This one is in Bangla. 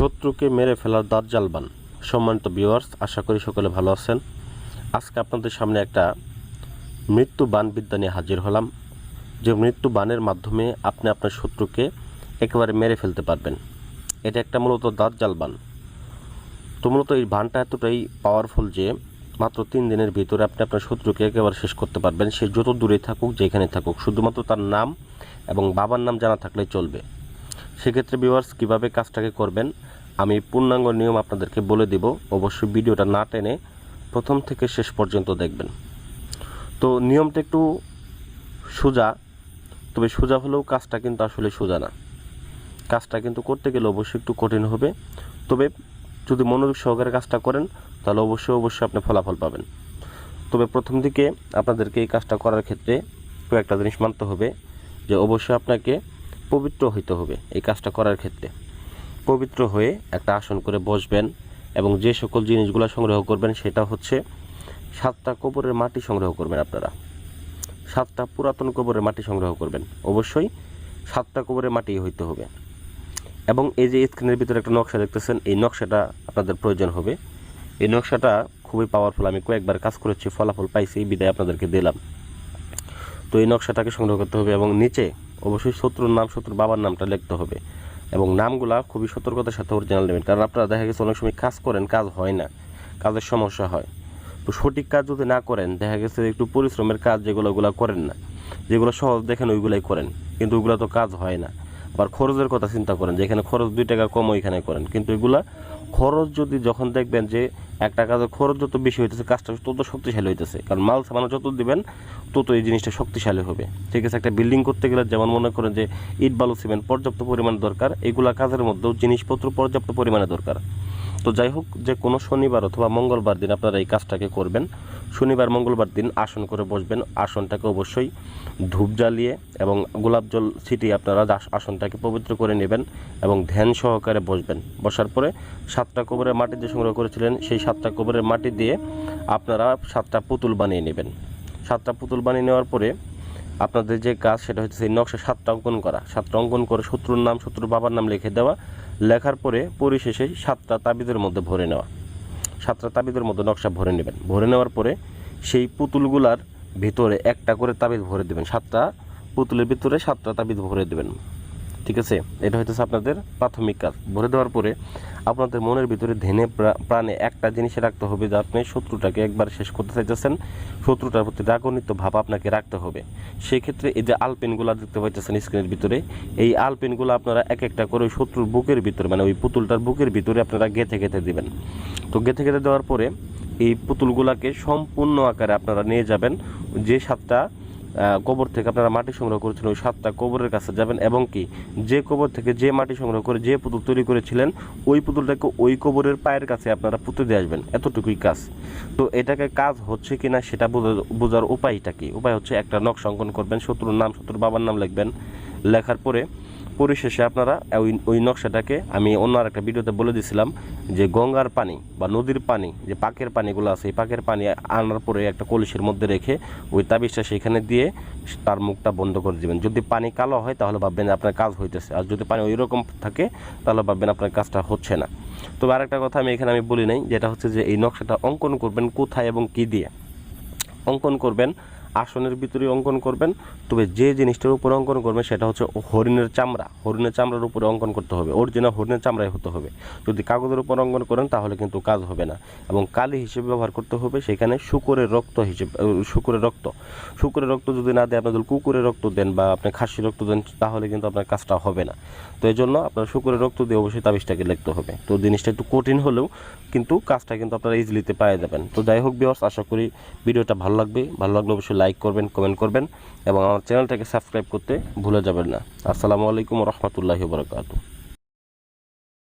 শত্রুকে মেরে ফেলার দাঁত জালবান সম্মানিত ভিউয়ার্স আশা করি সকলে ভালো আছেন। আজকে আপনাদের সামনে একটা মৃত্যু বান বিদ্যা নিয়ে হাজির হলাম। যে মৃত্যু বানের মাধ্যমে আপনি আপনার শত্রুকে একেবারে মেরে ফেলতে পারবেন। এটা একটা মূলত দাঁত জালবান তো মূলত এই বানটা এতটাই পাওয়ারফুল যে মাত্র তিন দিনের ভিতরে আপনি আপনার শত্রুকে একেবারে শেষ করতে পারবেন। সে যত দূরে থাকুক যেখানে থাকুক, শুধুমাত্র তার নাম এবং বাবার নাম জানা থাকলেই চলবে। সেক্ষেত্রে ভিউয়ার্স কীভাবে কাজটাকে করবেন, আমি পূর্ণাঙ্গ নিয়ম আপনাদেরকে বলে দিব। অবশ্যই ভিডিওটা না টেনে প্রথম থেকে শেষ পর্যন্ত দেখবেন। তো নিয়মটা একটু সোজা, তবে সোজা হলেও কাজটা কিন্তু আসলে সোজা না। কাজটা কিন্তু করতে গেলে অবশ্যই একটু কঠিন হবে। তবে যদি মনোযোগ সহকারে কাজটা করেন, তাহলে অবশ্যই অবশ্যই আপনি ফলাফল পাবেন। তবে প্রথম দিকে আপনাদেরকে এই কাজটা করার ক্ষেত্রে কয়েকটা জিনিস মানতে হবে, যে অবশ্যই আপনাকে পবিত্র হইতে হবে এই কাজটা করার ক্ষেত্রে। পবিত্র হয়ে একটা আসন করে বসবেন এবং যে সকল জিনিসগুলো সংগ্রহ করবেন সেটা হচ্ছে সাতটা কবরের মাটি সংগ্রহ করবেন আপনারা। সাতটা পুরাতন কবরের মাটি সংগ্রহ করবেন। অবশ্যই সাতটা কবরের মাটি হইতে হবে। এবং এই যে স্ক্রিনের ভিতরে একটা নকশা দেখতেছেন, এই নকশাটা আপনাদের প্রয়োজন হবে। এই নকশাটা খুবই পাওয়ারফুল আমি কয়েকবার কাজ করেছি, ফলাফল পাইছি, বিদায় আপনাদেরকে দিলাম। তো এই নকশাটাকে সংগ্রহ করতে হবে এবং নিচে অবশ্যই শত্রুর নাম, শত্রুর বাবার নামটা লিখতে হবে। এবং নামগুলা খুবই সতর্কতার সাথে অরিজিনাল নেবেন। কারণ আপনারা দেখা গেছে অনেক সময় কাজ করেন, কাজ হয় না। কাজের সমস্যা হয়। তো সঠিক কাজ যদি না করেন, দেখা গেছে একটু পরিশ্রমের কাজ যেগুলো, ওগুলো করেন না। যেগুলো সহজ দেখেন, ওইগুলাই করেন। কিন্তু ওইগুলো তো কাজ হয় না। আবার খরচের কথা চিন্তা করেন, যেখানে খরচ দুই টাকা কম, ওইখানে করেন। কিন্তু এগুলা খরচ যদি যখন দেখবেন যে একটা কাজের খরচ যত বেশি হইতেছে, কাজটা তত শক্তিশালী হইতেছে। কারণ মাল সামানো যত দিবেন তত এই জিনিসটা শক্তিশালী হবে। ঠিক আছে, একটা বিল্ডিং করতে গেলে যেমন মনে করেন যে, ইট, বালু সিমেন্ট পর্যাপ্ত পরিমাণে দরকার, এগুলা কাজের মধ্যেও জিনিসপত্র পর্যাপ্ত পরিমাণে দরকার। তো যাই হোক, যে কোনো শনিবার অথবা মঙ্গলবার দিন আপনারা এই কাজটাকে করবেন। শনিবার, মঙ্গলবার দিন আসন করে বসবেন। আসনটাকে অবশ্যই ধূপ জ্বালিয়ে এবং গোলাপ জল ছিটিয়ে আপনারা আসনটাকে পবিত্র করে নেবেন এবং ধ্যান সহকারে বসবেন। বসার পরে সাতটা কবরের মাটি যে সংগ্রহ করেছিলেন, সেই সাতটা কবরের মাটি দিয়ে আপনারা সাতটা পুতুল বানিয়ে নেবেন। সাতটা পুতুল বানিয়ে নেওয়ার পরে আপনাদের যে কাজ সেটা হচ্ছে সেই নকশা সাতটা অঙ্কন করা। সাতটা অঙ্কন করে শত্রুর নাম, শত্রুর বাবার নাম লিখে দেওয়া। লেখার পরে পরিশেষে সাতটা তাবিজের মধ্যে ভরে নেওয়া। সাতটা তাবিজের মতো নকশা ভরে নেবেন। ভরে নেওয়ার পরে সেই পুতুলগুলার ভিতরে একটা করে তাবিজ ভরে দেবেন। সাতটা পুতুলের ভিতরে সাতটা তাবিজ ভরে দেবেন। ঠিক আছে? এটা হইতেছে আপনাদের প্রাথমিক কাজ। ভরে দেওয়ার পরে আপনাদের মনের ভিতরে ধেনে প্রাণে একটা জিনিস রাখতে হবে যে আপনি শত্রুটাকে একবার শেষ করতে চাইতেছেন। শত্রুটার প্রতি রাগনিত ভাব আপনাকে রাখতে হবে। সেক্ষেত্রে এই যে আলপেনগুলো দেখতে পাইতেছেন স্ক্রিনের ভিতরে, এই আলপেনগুলো আপনারা এক একটা করে শত্রুর বুকের ভিতরে মানে ওই পুতুলটার বুকের ভিতরে আপনারা গেঁথে গেঁথে দেবেন। তো গেঁথে গেঁথে দেওয়ার পরে এই পুতুলগুলাকে সম্পূর্ণ আকারে আপনারা নিয়ে যাবেন। যে সাতটা কবর থেকে আপনারা মাটি সংগ্রহ করেছিলেন ওই সাতটা কবরের কাছে যাবেন এবং কি যে কবর থেকে যে মাটি সংগ্রহ করে, যে পুতুল তৈরি করেছিলেন, ওই পুতুলটাকে ওই কবরের পায়ের কাছে আপনারা পুঁতে দিয়ে আসবেন। এতটুকুই কাজ। তো এটাকে কাজ হচ্ছে কি না সেটা বোঝা- বোঝার উপায়টা কি? উপায় হচ্ছে একটা নকশা অঙ্কন করবেন, শত্রুর নাম, শত্রুর বাবার নাম লিখবেন। লেখার পরে পরিশেষে আপনারা ওই ওই নকশাটাকে আমি অন্য একটা ভিডিওতে বলে দিয়েছিলাম যে গঙ্গার পানি বা নদীর পানি, যে পাকের পানিগুলো আছে, এই পাকের পানি আনার পরে একটা কলসির মধ্যে রেখে ওই তাবিজটা সেখানে দিয়ে তার মুখটা বন্ধ করে দিবেন। যদি পানি কালো হয় তাহলে ভাববেন আপনার কাজ হইতেছে। আর যদি পানি ওই রকম থাকে তাহলে ভাববেন আপনার কাজটা হচ্ছে না। তবে আরেকটা কথা আমি এখানে আমি বলি নাই, যেটা হচ্ছে যে এই নকশাটা অঙ্কন করবেন কোথায় এবং কি দিয়ে? অঙ্কন করবেন আসনের ভিতরে অঙ্কন করবেন, তবে যে জিনিসটার উপরে অঙ্কন করবেন সেটা হচ্ছে হরিণের চামড়া। হরিণের চামড়ার উপরে অঙ্কন করতে হবে। অরিজিনাল হরিণের চামড়ায় হতে হবে। যদি কাগজের উপর অঙ্কন করেন তাহলে কিন্তু কাজ হবে না। এবং কালি হিসেবে ব্যবহার করতে হবে, সেখানে শুকরের রক্ত হিসেবে শুকরের রক্ত। শুকরের রক্ত যদি না দেয়, আপনি যদি কুকুরের রক্ত দেন বা আপনি খাসির রক্ত দেন, তাহলে কিন্তু আপনার কাজটা হবে না। তো এই জন্য আপনার শুকরের রক্ত দিয়ে অবশ্যই তাবিজটাকে লিখতে হবে। তো জিনিসটা একটু কঠিন হলেও কিন্তু কাজটা কিন্তু আপনারা ইজিলিতে পাওয়া যাবেন। তো যাই হোক বিয়স আশা করি ভিডিওটা ভালো লাগবে। ভালো লাগলে অবশ্যই লাইক করবেন কমেন্ট করবেন এবং আমার চ্যানেলটাকে সাবস্ক্রাইব করতে ভুলে যাবেন না। আসসালামু আলাইকুম রহমতুল্লাহি বরকাতু